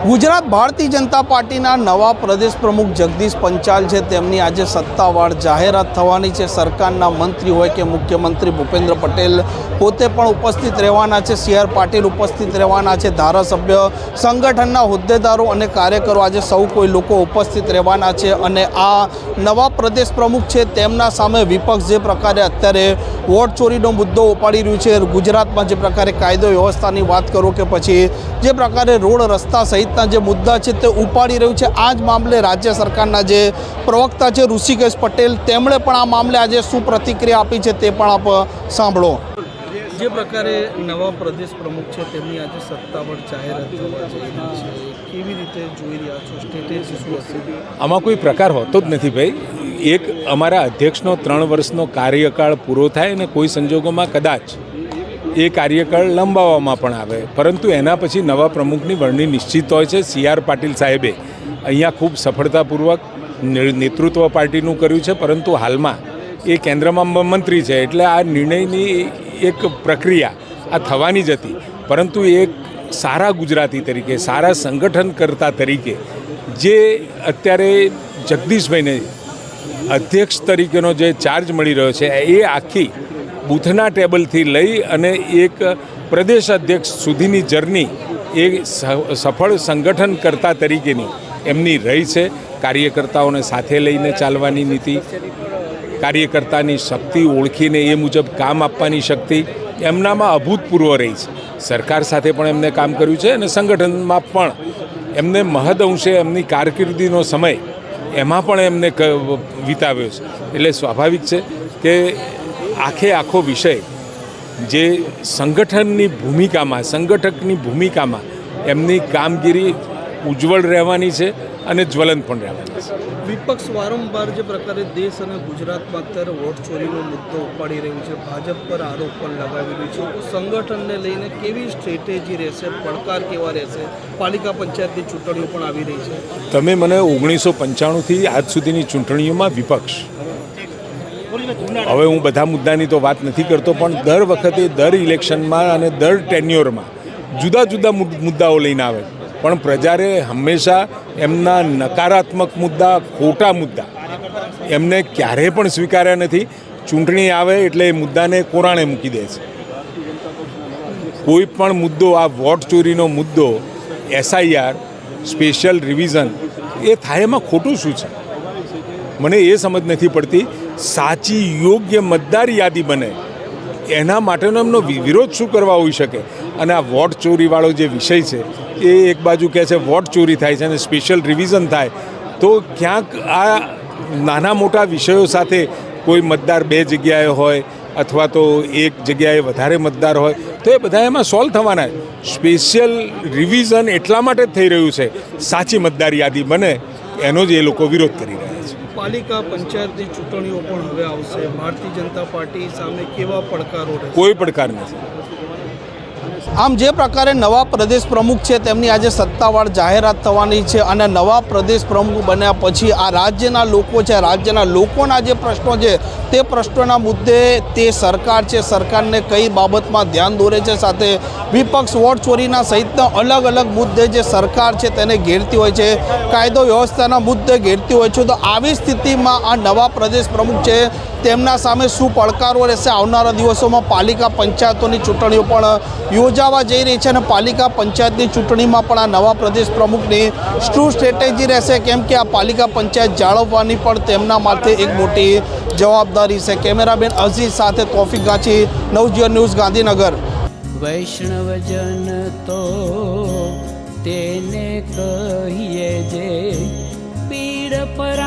ગુજરાત ભારતીય જનતા પાર્ટીના નવા પ્રદેશ પ્રમુખ જગદીશ પંચાલ છે. તેમની આજે સત્તાવાર જાહેરાત થવાની છે. સરકારના મંત્રી હોય કે મુખ્યમંત્રી ભૂપેન્દ્ર પટેલ પોતે પણ ઉપસ્થિત રહેવાના છે. સી આર પાટીલ ઉપસ્થિત રહેવાના છે. ધારાસભ્ય, સંગઠનના હોદ્દેદારો અને કાર્યકરો આજે સૌ કોઈ લોકો ઉપસ્થિત રહેવાના છે અને આ નવા પ્રદેશ પ્રમુખ છે. તેમના સામે વિપક્ષ જે પ્રકારે અત્યારે વોટ ચોરીનો મુદ્દો ઉપાડી રહ્યું છે. ગુજરાતમાં જે પ્રકારે કાયદો વ્યવસ્થાની વાત કરો કે પછી જે પ્રકારે રોડ રસ્તા સહિતના જે મુદ્દા છે તે ઉપાડી રહ્યું છે. આ જ મામલે રાજ્ય સરકારના જે પ્રવક્તા છે ઋષિકેશ પટેલ તેમણે પણ આ મામલે આજે શું પ્રતિક્રિયા આપી છે તે પણ આપ સાંભળો. જે પ્રકારે નવા પ્રદેશ પ્રમુખ છે તેમની આજે સત્તાવાર જાહેરાત થવા જઈ છે. કેવી રીતે જોઈ રહ્યા છો? સ્ટ્રેટેજી શું હશે? આમાં કોઈ પ્રકાર હોતો જ નથી ભાઈ. એક અમારા અધ્યક્ષનો ત્રણ વર્ષનો કાર્યકાળ પૂરો થાય અને કોઈ સંજોગોમાં કદાચ એ કાર્યકાળ લંબાવવામાં પણ આવે. પરંતુ એના પછી નવા પ્રમુખની વરણી નિશ્ચિત હોય છે. સી આર પાટીલ સાહેબે અહીંયા ખૂબ સફળતાપૂર્વક નેતૃત્વ પાર્ટીનું કર્યું છે. પરંતુ હાલમાં એ કેન્દ્રમાં મંત્રી છે. એટલે આ નિર્ણયની એક પ્રક્રિયા આ થવાની જ હતી. પરંતુ એક સારા ગુજરાતી તરીકે, સારા સંગઠનકર્તા તરીકે જે અત્યારે જગદીશભાઈને અધ્યક્ષ તરીકેનો જે ચાર્જ મળી રહ્યો છે, એ આખી બૂથના ટેબલથી લઈ અને એક પ્રદેશ અધ્યક્ષ સુધીની જર્ની એ સફળ સંગઠનકર્તા તરીકેની એમની રહી છે. કાર્યકર્તાઓને સાથે લઈને ચાલવાની નીતિ, કાર્યકર્તાની શક્તિ ઓળખીને એ મુજબ કામ આપવાની શક્તિ એમનામાં અભૂતપૂર્વ રહી છે. સરકાર સાથે પણ એમને કામ કર્યું છે અને સંગઠનમાં પણ એમને મહદઅંશે એમની કારકિર્દીનો સમય એમાં પણ એમને વિતાવ્યો છે. એટલે સ્વાભાવિક છે કે આખે આખો વિષય જે સંગઠનની ભૂમિકામાં સંગઠકની ભૂમિકામાં એમની કામગીરી ઉજ્જવળ રહેવાની છે અને જ્વલંત પણ રહેવાની છે. વિપક્ષ વારંવાર જે પ્રકારે દેશ અને ગુજરાતમાં અત્યારે વોટ ચોરીનો મુદ્દો ઉપાડી રહ્યું છે ભાજપ પર આરોપ પણ લગાવી રહ્યું છે. તો સંગઠનને લઈને કેવી સ્ટ્રેટેજી રહેશે પડકાર કેવા રહેશે? પાલિકા પંચાયતની ચૂંટણીઓ પણ આવી રહી છે. તમે મને ઓગણીસો પંચાણુંથી આજ સુધીની ચૂંટણીઓમાં વિપક્ષ હવે હું બધા મુદ્દાની તો વાત નથી કરતો, પણ દર વખતે, દર ઇલેક્શનમાં અને દર ટેન્યોરમાં જુદા જુદા મુદ્દાઓ લઈને આવે. પણ પ્રજાએ હંમેશા એમના નકારાત્મક મુદ્દા, ખોટા મુદ્દા એમને ક્યારેય પણ સ્વીકાર્યા નથી. ચૂંટણી આવે એટલે એ મુદ્દાને કોરાણે મૂકી દે છે. કોઈ પણ મુદ્દો, આ વોટ ચોરીનો મુદ્દો, એસઆઈઆર, સ્પેશિયલ રિવિઝન, એ થાય એમાં ખોટું શું છે? મને એ સમજ નથી પડતી સાચી, યોગ્ય, મતદાર યાદી બને. એના માટેનો એમનો વિરોધ શું કરવા હોઈ શકે? અને આ વોટ ચોરીવાળો જે વિષય છે, એ એક બાજુ કહે છે, વોટ ચોરી થાય છે અને સ્પેશિયલ રિવિઝન થાય. તો ક્યાંક આ નાના મોટા વિષયો સાથે કોઈ મતદાર બે જગ્યાએ હોય અથવા તો એક જગ્યાએ વધારે મતદાર હોય, તો એ બધા એમાં સોલ્વ થવાના સ્પેશિયલ રિવિઝન એટલા માટે જ થઈ રહ્યું છે, સાચી મતદાર યાદી બને, એનો જ એ લોકો વિરોધ કરી રહ્યા છે. પાલિકા પંચાયતની ચૂંટણીઓ પણ હવે આવશે. ભારતીય જનતા પાર્ટી સામે કેવા પડકારો કોઈ પડકાર નથી. આમ જે પ્રકારે નવા પ્રદેશ પ્રમુખ છે તેમની આજે સત્તાવાર જાહેરાત થવાની છે અને નવા પ્રદેશ પ્રમુખ બન્યા પછી આ રાજ્યના લોકો છે રાજ્યના લોકોના જે પ્રશ્નો છે તે પ્રશ્નોના મુદ્દે તે સરકાર છે, સરકારને કઈ બાબતમાં ધ્યાન દોરે છે સાથે વિપક્ષ વોટ ચોરીના સહિતના અલગ અલગ મુદ્દે જે સરકાર છે તેને ઘેરતી હોય છે, કાયદો વ્યવસ્થાના મુદ્દે ઘેરતી હોય છે. તો આવી સ્થિતિમાં આ નવા પ્રદેશ પ્રમુખ છે તેમના સામે શું પડકારો રહેશે? આવનારા દિવસોમાં પાલિકા પંચાયતોની ચૂંટણીઓ પણ યોજાવા જઈ રહી છે અને પાલિકા પંચાયતની ચૂંટણીમાં પણ આ નવા પ્રદેશ પ્રમુખની શું સ્ટ્રેટેજી રહેશે? કેમ કે આ પાલિકા પંચાયત જાળવવાની પણ તેમના માટે એક મોટી જવાબદારી છે. કેમેરામેન અઝીઝ સાથે તોફિક ગાંચી, નવજીવન ન્યૂઝ, ગાંધીનગર. વૈષ્ણવજન તો તેને કહીએ જે પીડ પર